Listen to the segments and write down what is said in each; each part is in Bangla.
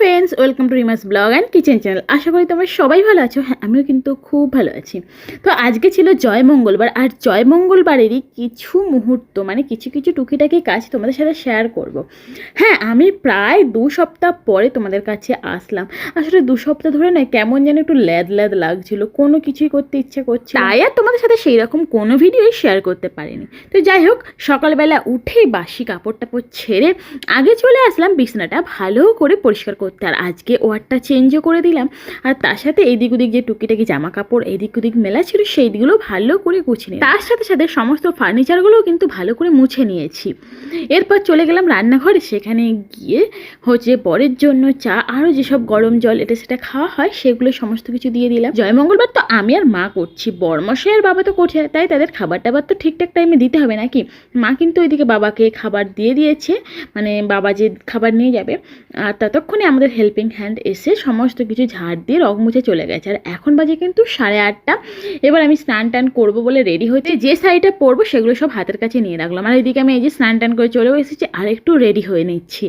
Friends welcome to Rima's blog and kitchen channel আশা করি তোমরা সবাই ভালো আছো। হ্যাঁ আমিও কিন্তু খুব ভালো আছি। তো আজকে ছিল জয় মঙ্গলবার, আর জয় মঙ্গলবারেরই কিছু মুহূর্ত মানে কিছু কিছু টুকিটাকি কাজ তোমাদের সাথে শেয়ার করব। হ্যাঁ আমি প্রায় দু সপ্তাহ পরে তোমাদের কাছে আসলাম। আসলে দু সপ্তাহ ধরে না কেমন যেন একটু ল্যাদ ল্যাদ লাগছিল, কোনো কিছুই করতে ইচ্ছে করছে। তাই আর তোমাদের সাথে সেই রকম কোনো ভিডিওই শেয়ার করতে পারিনি। তো যাই হোক, সকালবেলা উঠেই বাসি কাপড় টাপড় ছেড়ে আগে চলে আসলাম বিছনাটা ভালো করে পরিষ্কার করতে। আর আজকে ওয়ারটা চেঞ্জও করে দিলাম। আর তার সাথে এদিক ওদিক যে টুকিটাকি জামা কাপড় এদিক ওদিক মেলা ছিল, সেইগুলো ভালো করে গুছিয়ে নিই তার সাথে সাথে সমস্ত ফার্নিচারগুলোও কিন্তু ভালো করে মুছে নিয়েছি। এরপর চলে গেলাম রান্নাঘরে। সেখানে গিয়ে হচ্ছে বরের জন্য চা, আরও যেসব গরম জল এটা সেটা খাওয়া হয়, সেগুলো সমস্ত কিছু দিয়ে দিলাম। জয় মঙ্গলবার তো আমি আর মা করছি। বরমশাই আর বাবা তো করছে, তাই তাদের খাবার টাবার তো ঠিকঠাক টাইমে দিতে হবে নাকি? মা কিন্তু ওইদিকে বাবাকে খাবার দিয়ে দিয়েছে। মানে বাবা যে খাবার নিয়ে যাবে, আর ততক্ষণে আমাদের হেল্পিং হ্যান্ড এসে সমস্ত কিছু ঝাড় দিয়ে রং মুছে চলে গেছে। আর এখন বাজে কিন্তু সাড়ে আটটা। এবার আমি স্নান টান করব বলে রেডি হয়েছে। যে শাড়িটা পরবো সেগুলো সব হাতের কাছে নিয়ে রাখলাম। আর এদিকে আমি এই যে স্নান টান করে চলেও এসেছি আর একটু রেডি হয়ে নিচ্ছি।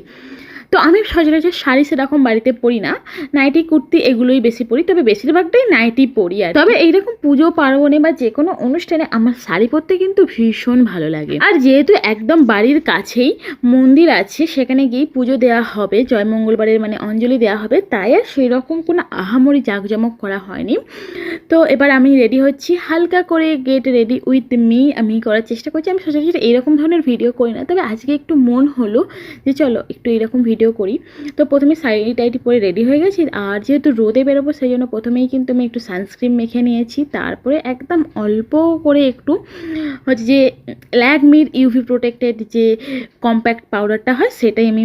তো আমি সচরাচর শাড়ি সেরকম বাড়িতে পরি না, নাইটি, কুর্তি এগুলোই বেশি পরি, তবে বেশিরভাগটাই নাইটি পরি আর তবে এইরকম পুজো, পার্বণে বা যে কোনো অনুষ্ঠানে আমার শাড়ি পরতে কিন্তু ভীষণ ভালো লাগে। আর যেহেতু একদম বাড়ির কাছেই মন্দির আছে, সেখানে গিয়ে পুজো দেওয়া হবে, জয় মঙ্গলবারের মানে অঞ্জলি দেওয়া হবে, তাই আর সেই রকম কোনো আহামরি জাঁকজমক করা হয়নি। তো এবার আমি রেডি হচ্ছি, হালকা করে গেট রেডি উইথ মি আমি করার চেষ্টা করছি। আমি সচরাচর এইরকম ধরনের ভিডিও করি না, তবে আজকে একটু মন হলো যে চলো একটু এরকম ভিডিও করি। তো প্রথমে শাড়ি টাইটি পরে রেডি হয়ে গেছি। আর যেহেতু রোদে বেরোবো সেই জন্য প্রথমেই কিন্তু আমি একটু সানস্ক্রিন মেখে নিয়েছি। তারপরে একদম অল্প করে একটু হচ্ছে যে ল্যাকমির ইউভি প্রোটেক্টেড যে কম্প্যাক্ট পাউডারটা হয়, সেটাই আমি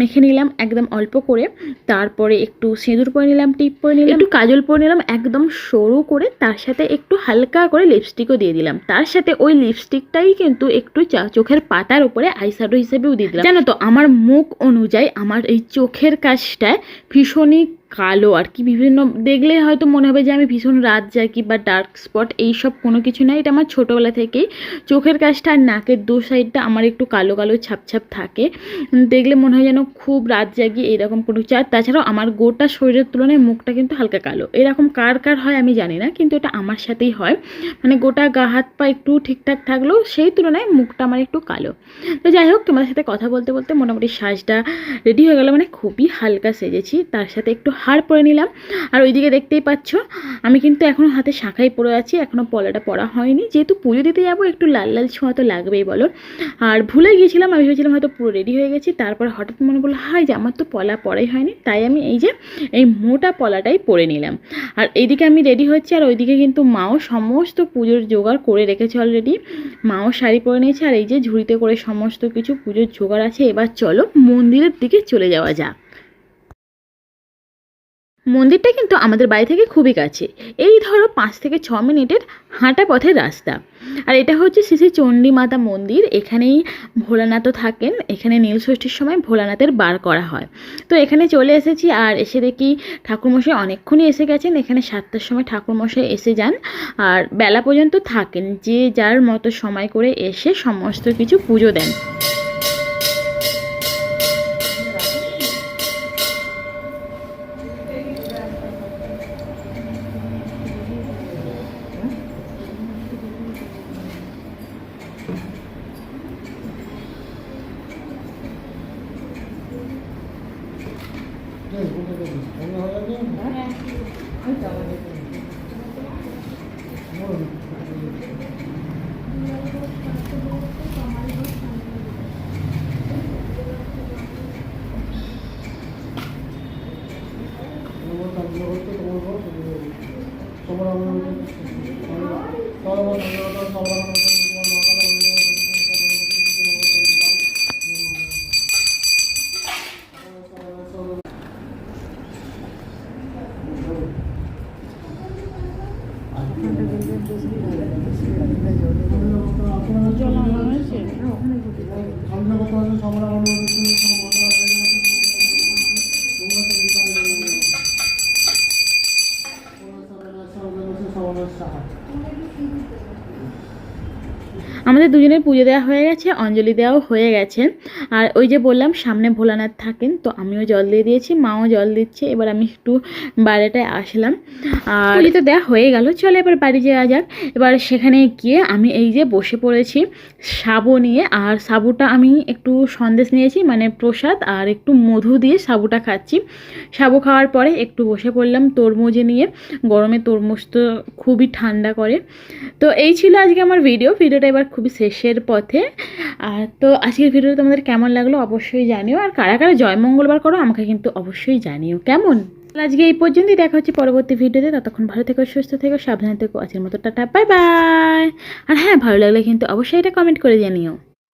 মেখে নিলাম একদম অল্প করে। তারপরে একটু সিঁদুর পরে নিলাম টিপ পরে নিলাম। একটু কাজল পরে নিলাম একদম সরু করে তার সাথে একটু হালকা করে লিপস্টিকও দিয়ে দিলাম। তার সাথে ওই লিপস্টিকটাই কিন্তু একটু চা- চোখের পাতার উপরে আইশ্যাডো হিসেবেও দিয়ে দিলাম। জানো তো আমার মুখ অনুযায়ী আমার এই চোখের কাজটায় ভীষণই কালো আর কি বিভিন্ন, দেখলে হয়তো মনে হবে যে আমি ভীষণ রাত জাগি বা ডার্ক স্পট এইসব কোনো কিছু না। এটা আমার ছোটোবেলা থেকেই। চোখের কাজটা আর নাকের দু সাইডটা আমার একটু কালো কালো ছাপ ছাপ থাকে। দেখলে মনে হয় যেন খুব রাত জাগি এরকম কোনো কিছু আর তাছাড়াও আমার গোটা শরীরের তুলনায় মুখটা কিন্তু হালকা কালো। এরকম কার কার হয় আমি জানি না, কিন্তু এটা আমার সাথেই হয়। মানে গোটা গা, হাত, পা একটু ঠিকঠাক থাকলেও সেই তুলনায় মুখটা আমার একটু কালো। তো যাই হোক, তোমাদের সাথে কথা বলতে বলতে মোটামুটি সাজটা রেডি হয়ে গেল। মানে খুবই হালকা সেজেছি। তার সাথে একটু হার পরে নিলাম। আর ওইদিকে দেখতেই পাচ্ছ, আমি কিন্তু এখনও হাতে শাখাই পরে আছি এখনও পলাটা পরা হয়নি। যেহেতু পুজো দিতে যাব, একটু লাল লাল ছোঁয়া তো লাগবেই, বলো। আর ভুলে গিয়েছিলাম, আমি ভেবেছিলাম হয়তো পুরো রেডি হয়ে গেছি, তারপর হঠাৎ মনে পড়ল হাই যে আমার তো পলা পরাই হয়নি, তাই আমি এই যে, এই মোটা পলাটাই পরে নিলাম। আর এইদিকে আমি রেডি হচ্ছি, আর ওইদিকে কিন্তু মাও সমস্ত পুজোর জোগাড় করে রেখেছে অলরেডি মাও শাড়ি পরে নিয়েছে, আর এই যে ঝুড়িতে করে সমস্ত কিছু পুজোর জোগাড় আছে, এবার চলো মন্দিরের দিকে চলে যাওয়া যাক। মন্দিরটা কিন্তু আমাদের বাড়ি থেকে খুবই কাছে। এই ধরো পাঁচ থেকে ছ মিনিটের হাঁটা পথের রাস্তা। আর এটা হচ্ছে শ্রী শ্রী চণ্ডী মাতা মন্দির। এখানেই ভোলানাথও থাকেন। এখানে নীলষষ্ঠীর সময় ভোলানাথের বার করা হয়। তো এখানে চলে এসেছি আর এসে দেখি ঠাকুরমশাই অনেকক্ষণই এসে গেছেন। এখানে সাতটার সময় ঠাকুরমশাই এসে যান। আর বেলা পর্যন্ত থাকেন। যে যার মতো সময় করে এসে সমস্ত কিছু পুজো দেন। তোমার আমার Bolsonaro. É আমাদের দুজনের পুজো দেওয়া হয়ে গেছে, অঞ্জলি দেওয়াও হয়ে গেছে। আর ওই যে বললাম, সামনে ভোলানাথ থাকেন, তো আমিও জল দিয়ে দিয়েছি, মাও জল দিচ্ছে। এবার আমি একটু বাইরেটায় আসলাম। আর পুজো তো দেওয়া হয়ে গেল, চলো এবার বাড়ি যাওয়া যাক। এবার সেখানে গিয়ে আমি এই যে বসে পড়েছি সাবু নিয়ে, আর সাবুটা আমি একটু সন্দেশ নিয়েছি মানে প্রসাদ, আর একটু মধু দিয়ে সাবুটা খাচ্ছি। সাবু খাওয়ার পরে একটু বসে পড়লাম তরমুজে নিয়ে, গরমে তরমুজ তো খুবই ঠান্ডা করে। তো এই ছিল আজকে আমার ভিডিও ভিডিওটা এবার খুবই শেষের পথে। আর তো আজকের ভিডিও তোমাদের কেমন লাগল অবশ্যই জানিও। আর কারা কারা জয় মঙ্গলবার করো আমাকে কিন্তু অবশ্যই জানিও। কেমন? আজকে এই পর্যন্তই দেখা হচ্ছে পরবর্তী ভিডিওতে। ততক্ষণ ভালো থেকো, সুস্থ থেকো, সাবধান থেকো। আজকের মতো টাটা, বাই বাই। আর হ্যাঁ ভালো লাগলে কিন্তু অবশ্যই এটা কমেন্ট করে জানিও।